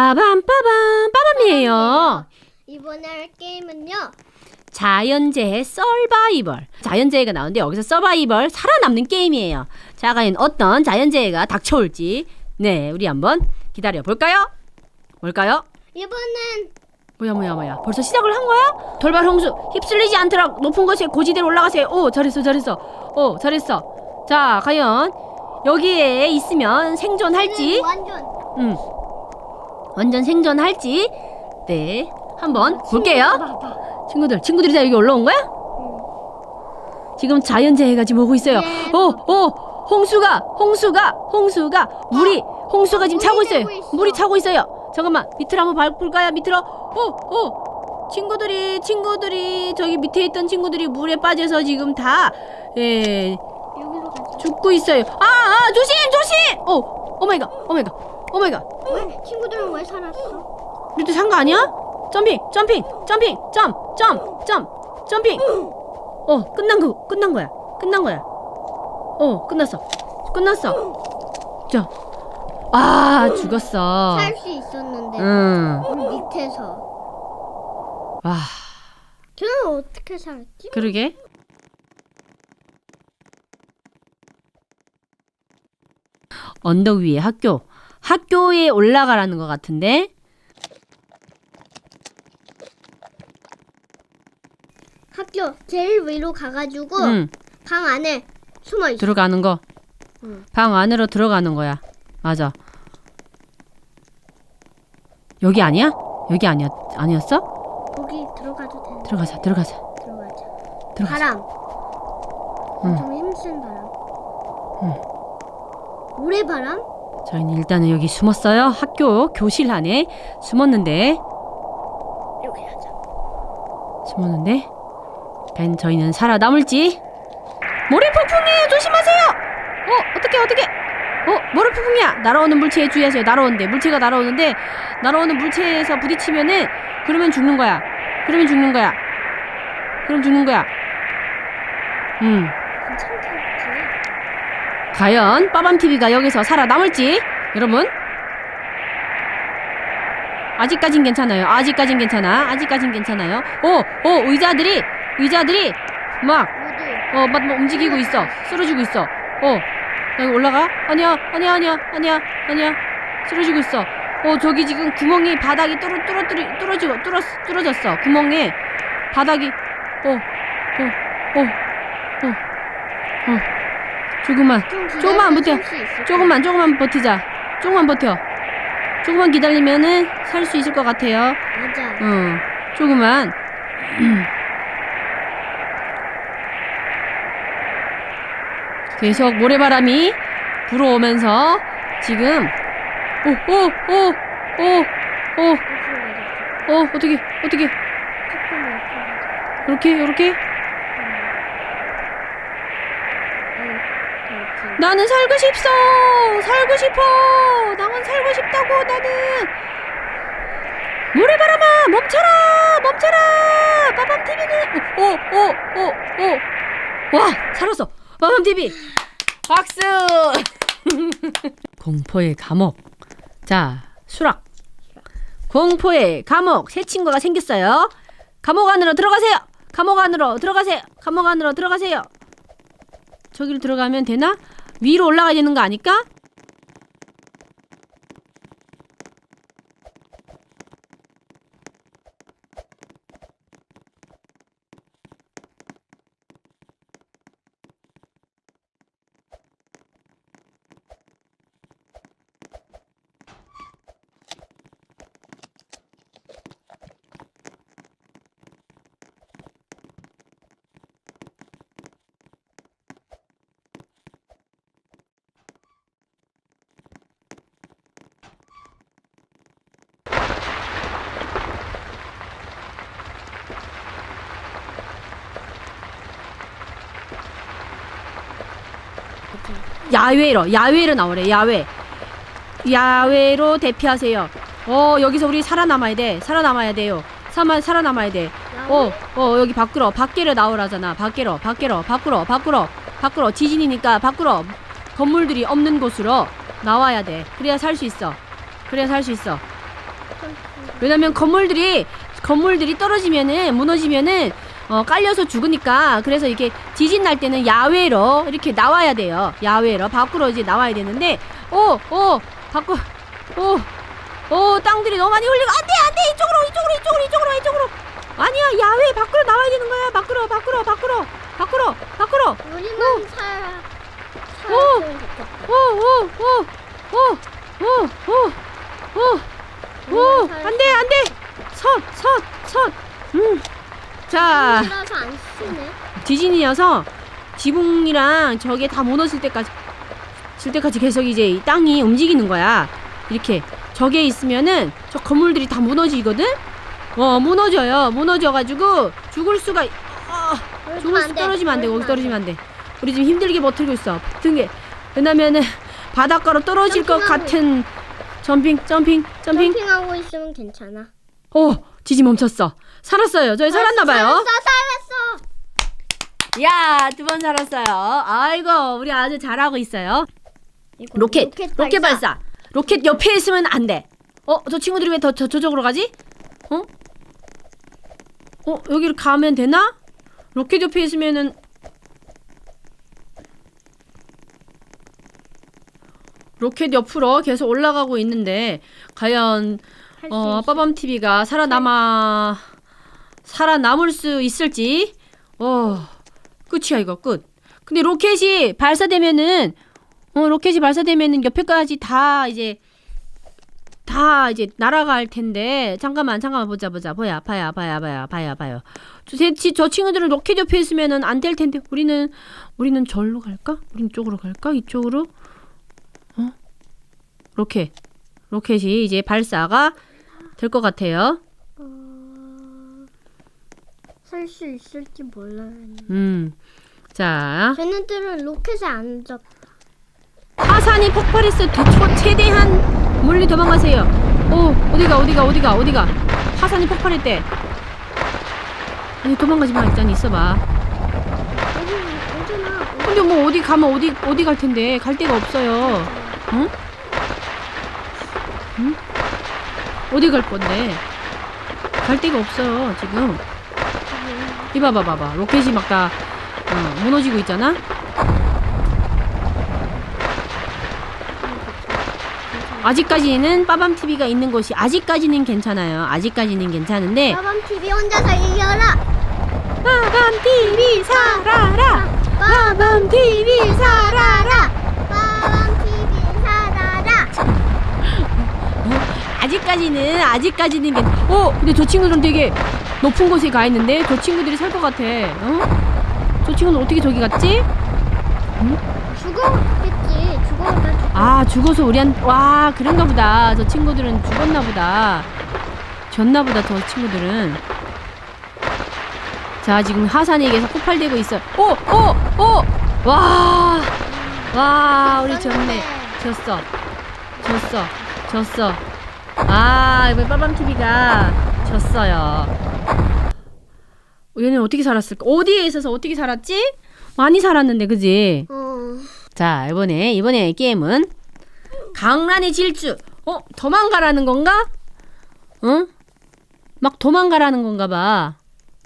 빠밤 빠밤 빠밤이에요. 이번에 할 게임은요. 자연재해 서바이벌. 자연재해가 나오는데 여기서 서바이벌 살아남는 게임이에요. 자, 과연 어떤 자연재해가 닥쳐올지 네, 우리 한번 기다려 볼까요? 뭘까요? 이번엔 뭐야 뭐야 뭐야 벌써 시작을 한 거야? 돌발 홍수 휩쓸리지 않도록 높은 곳에 고지대로 올라가세요 오 잘했어 잘했어 오 잘했어 자 과연 여기에 있으면 생존할지 완전 음 완전 생존할지. 네 한번 볼게요. 친구들 친구들이 다 여기 올라온 거야? 지금 자연재해가 지금 오고 있어요. 네. 오 오 홍수가 홍수가 홍수가. 물이 홍수가 지금 물이 차고 있어요. 되고 있어. 물이 차고 있어요. 잠깐만 밑으로 한번 밟을까요 밑으로. 오 오 친구들이 친구들이 저기 밑에 있던 친구들이 물에 빠져서 지금 다 예, 여기로 가자. 죽고 있어요. 아, 아 조심 조심! 오 오마이갓 오마이갓 오마이갓 왜? 친구들은 왜 살았어? 우리도 산 거 아니야? 점핑 점핑 점핑 점점점 점핑. 어 끝난 거 끝난 거야. 끝난 거야. 어 끝났어. 끝났어. 자아 죽었어. 살 수 있었는데. 음. 우리 밑에서. 와 저는 어떻게 살았지? 그러게. 언덕 위에 학교 학교에 올라가라는 것 같은데 학교 제일 위로 가가지고 응 방 안에 숨어 있어. 들어가는 거 응. 방 안으로 들어가는 거야. 맞아. 여기 아니야? 여기 아니야? 아니었어? 거기 들어가도 되는. 들어가자. 들어가자. 들어가자. 들어가자. 바람. 응. 좀 힘센 바람. 응. 모래 바람? 저희는 일단은 여기 숨었어요. 학교 교실 안에 숨었는데 여기 가자. 숨었는데 과연 저희는 살아남을지 모래 폭풍이에요. 조심하세요. 어 어떻게 어떻게? 어 모래 폭풍이야. 날아오는 물체에 주의하세요. 날아오는데 물체가 날아오는데 날아오는 물체에서 부딪히면은 그러면 죽는 거야. 그러면 죽는 거야. 그럼 죽는 거야. 음. 괜찮겠지? 과연 빠밤TV가 여기서 살아남을지 여러분 아직까진 괜찮아요 아직까진 괜찮아 아직까진 괜찮아요 오! 오! 의자들이 의자들이 막 어, 막, 막 움직이고 있어. 쓰러지고 있어. 어, 여기 올라가? 아니야, 아니야, 아니야, 아니야, 아니야. 쓰러지고 있어. 어, 저기 지금 구멍이 바닥이 뚫어, 뚫어, 뚫어, 뚫어지고, 뚫어, 뚫어졌어. 구멍에 바닥이, 어, 어, 어, 어, 어. 조금만, 조금만 버텨. 조금만, 조금만 버티자. 조금만 버텨. 조금만 기다리면은 살 수 있을 것 같아요. 맞아. 어, 조금만. 계속 모래바람이 불어오면서 지금 오 오 오 오오 어, 어떻게 어떻게 이렇게 이렇게 나는 살고 싶어. 살고 싶어. 나는 살고 싶다고 나는. 모래바람아 멈춰라. 멈춰라. 빠밤 TV는 오 오 오 오 와 살았어. 빠밤 TV 박수. 공포의 감옥. 자 수락. 공포의 감옥. 새 친구가 생겼어요. 감옥 안으로 들어가세요. 감옥 안으로 들어가세요. 감옥 안으로 들어가세요. 저기로 들어가면 되나 위로 올라가야 되는 거 아닐까 야외로 야외로 나오래 야외 야외로 대피하세요 어 여기서 우리 살아남아야 돼 살아남아야 돼요 살아 살아남아야 돼 어, 어, 여기 밖으로, 밖으로 나오라잖아. 밖으로, 밖으로, 밖으로, 밖으로, 밖으로. 지진이니까 밖으로. 건물들이 없는 곳으로 나와야 돼. 그래야 살 수 있어. 그래야 살 수 있어. 왜냐면 건물들이 건물들이 떨어지면은 무너지면은 어, 깔려서 죽으니까 그래서 이렇게 지진 날 때는 야외로 이렇게 나와야 돼요. 야외로 밖으로 이제 나와야 되는데 오오 밖으로 오오 땅들이 너무 많이 흘리고 안돼 안돼 이쪽으로 이쪽으로 이쪽으로 이쪽으로 이쪽으로 아니야 야외 밖으로 나와야 되는 거야 밖으로 밖으로 밖으로 밖으로 밖으로 우리만 살 오. 살았으면 좋겠다. 오오오오오오오 안돼 안돼 선선선 음. 자 이라서 안 쓰네. 지진이어서 지붕이랑 저게 다 무너질 때까지 질 때까지 계속 이제 이 땅이 움직이는 거야 이렇게 저게 있으면은 저 건물들이 다 무너지거든 어 무너져요 무너져가지고 죽을 수가 어, 죽을 수 떨어지면 안 돼. 거기 떨어지면 안 돼. 우리 지금 힘들게 버티고 있어. 버튼 게 왜냐면은 바닷가로 떨어질 것 점핑하고 같은 점핑, 점핑, 점핑. 점핑하고 있으면 괜찮아. 어, 지진 멈췄어. 살았어요. 저희 살았나 봐요. 살았어, 살았어. 야, 두 번 살았어요. 아이고, 우리 아주 잘하고 있어요. 이거 로켓, 로켓, 발사. 로켓 옆에 있으면 안 돼. 어, 저 친구들이 왜 더 저쪽으로 가지? 어? 어, 여기로 가면 되나? 로켓 옆에 있으면은 로켓 옆으로 계속 올라가고 있는데 과연 어, 빠밤 TV가 살아남아 살아남을 수 있을지. 어, 끝이야 이거 끝. 근데 로켓이 발사되면은 어, 로켓이 발사되면은 옆에까지 다 이제 다 이제 날아갈 텐데 잠깐만 잠깐만 보자 보자 보야 봐야 봐야 봐야 봐야 봐요. 저, 저 친구들은 로켓 옆에 있으면은 안 될 텐데 우리는 우리는 절로 갈까? 우린 이쪽으로 갈까? 이쪽으로? 어? 로켓 로켓이 이제 발사가 될 것 같아요. 살 수 있을지 몰라요. 음. 자, 쟤네들은 로켓에 안 졌. 화산이 폭발했어. 대초 최대한 멀리 도망가세요. 오, 어디가, 어디가, 어디가, 어디가. 화산이 폭발했대. 아니, 도망가지 마. 일단 있어봐. 여기 오잖아. 근데 뭐 어디 가면 어디, 어디 갈 텐데. 갈 데가 없어요. 응? 응? 어디 갈 건데? 갈 데가 없어요, 지금. 이봐, 봐봐, 봐 봐. 로켓이 막 다, 어, 무너지고 있잖아? 아직까지는 빠밤 TV가 있는 곳이 아직까지는 괜찮아요. 아직까지는 괜찮은데 빠밤 TV 혼자서 이겨라. 빠밤 TV 살아라. 빠밤 TV 살아라. 빠밤 TV 살아라. 아직까지는 아직까지는 괜. 어, 근데 저 친구들은 되게 높은 곳에 가 있는데 저 친구들이 살 것 같아. 어? 저 친구는 어떻게 저기 갔지? 죽었겠지. 죽어가 죽. 아 죽어서 우리한 와 그런가 보다. 저 친구들은 죽었나 보다. 졌나 보다 저 친구들은. 자 지금 하산이 계속 폭발되고 있어. 오, 오, 오. 와, 와 우리 졌네. 졌어. 졌어. 졌어. 아, 이번 빠밤 TV가 졌어요. 얘는 어떻게 살았을까? 어디에 있어서 어떻게 살았지? 많이 살았는데, 그지? 어. 자, 이번에, 이번에 게임은 강란의 질주. 어, 도망가라는 건가? 응? 막 도망가라는 건가 봐.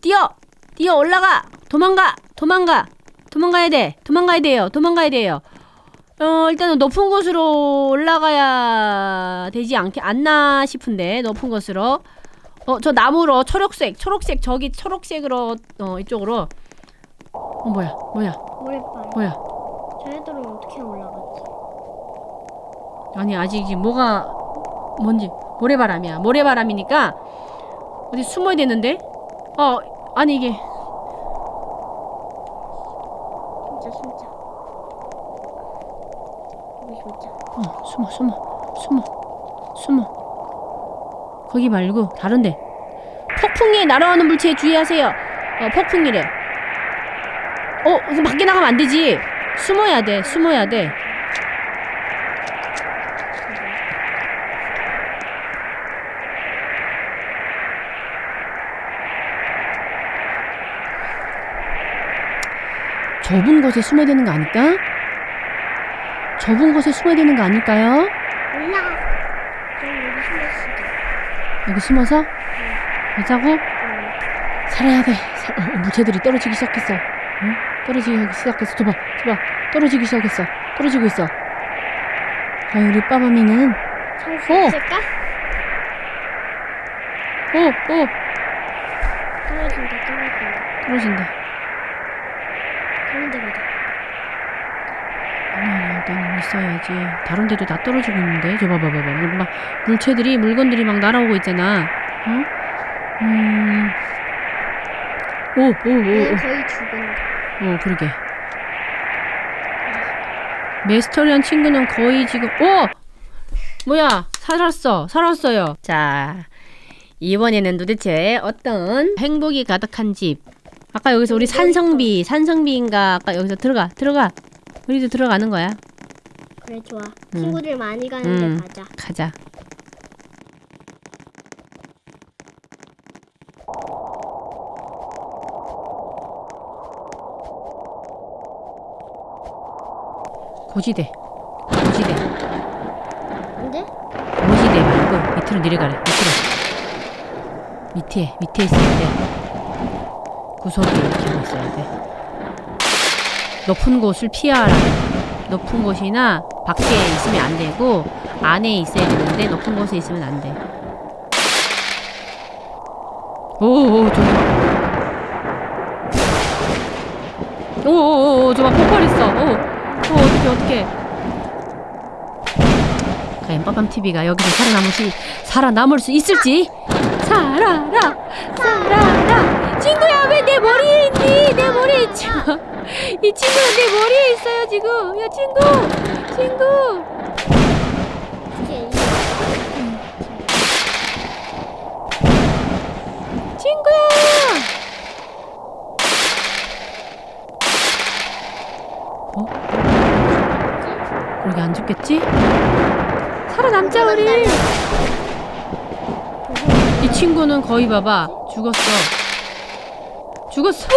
뛰어! 뛰어 올라가! 도망가! 도망가! 도망가야 돼! 도망가야 돼요! 도망가야 돼요! 어, 일단은 높은 곳으로 올라가야 되지 않게, 않나 싶은데, 높은 곳으로. 어, 저 나무로 초록색, 초록색, 저기 초록색으로, 어, 이쪽으로. 어, 뭐야, 뭐야, 모래바람. 뭐야. 쟤네들은 어떻게 올라갔지? 아니 아직 뭐가 뭔지 모래바람이야 모래바람이니까 어디 숨어야 되는데 어 아니 이게. 여기 숨자. 어 숨어 숨어 숨어 숨어 거기 말고 다른데 폭풍에 날아오는 물체에 주의하세요 어 폭풍이래 어 밖에 나가면 안 되지 숨어야 돼 숨어야 돼 좁은 곳에 숨어야 되는 거 아닐까? 좁은 곳에 숨어야 되는 거 아닐까요? 올라가. 그럼 여기 숨었어. 여기 숨어서 가자고 응. 살아야 돼. 사- 어, 물체들이 떨어지기 시작했어. 응? 떨어지기 시작했어. 저봐, 저봐. 떨어지기 시작했어. 떨어지고 있어. 과연 우리 빠바미는 살수 어. 있을까? 오, 오, 떨어진다 떨어진다. 떨어진다. 다른 데 가자. 일단은 있어야지. 다른 데도 다 떨어지고 있는데. 저 봐봐 봐봐. 물, 막 물체들이 물건들이 막 날아오고 있잖아. 어? 음. 오, 오, 오, 얘는 오. 거의 죽은다. 어, 그러게. 메스터리한 친구는 거의 지금, 오! 뭐야, 살았어, 살았어요. 자, 이번에는 도대체 어떤 행복이 가득한 집. 아까 여기서 우리 산성비, 산성비인가, 아까 여기서 들어가, 들어가. 우리도 들어가는 거야. 그래 좋아. 음. 친구들 많이 가는 음. 데 가자. 가자. 고지대. 고지대. 근데 고지대 말고 밑으로 내려가래. 밑으로. 밑에, 밑에 있어야 돼. 구석에 이렇게 있어야 돼. 높은 곳을 피하라. 높은 곳이나 밖에 있으면 안 되고 안에 있어야 되는데 높은 곳에 있으면 안 돼. 오오 저기 봐. 오오오 저봐 폭발 있어. 오, 오 어떻게 어떻게? 과연 빠밤 TV가 여기서 살아남을 수 살아남을 수 있을지? 살아라 살아라 친구야 왜? 내 머리에 있지 마. 이 친구는 내 머리에 있어요 지금. 야 친구 친구. 친구야! 어? 그러게 안 죽겠지? 살아남자 우리! 이 친구는 거의 봐봐 죽었어 죽었어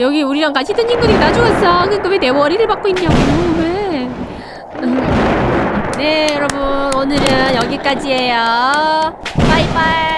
여기 우리랑 같이 있던 친구들이 다 죽었어 그러니까 왜 내 머리를 받고 있냐고 왜? 네 여러분. 오늘은 여기까지예요. 바이바이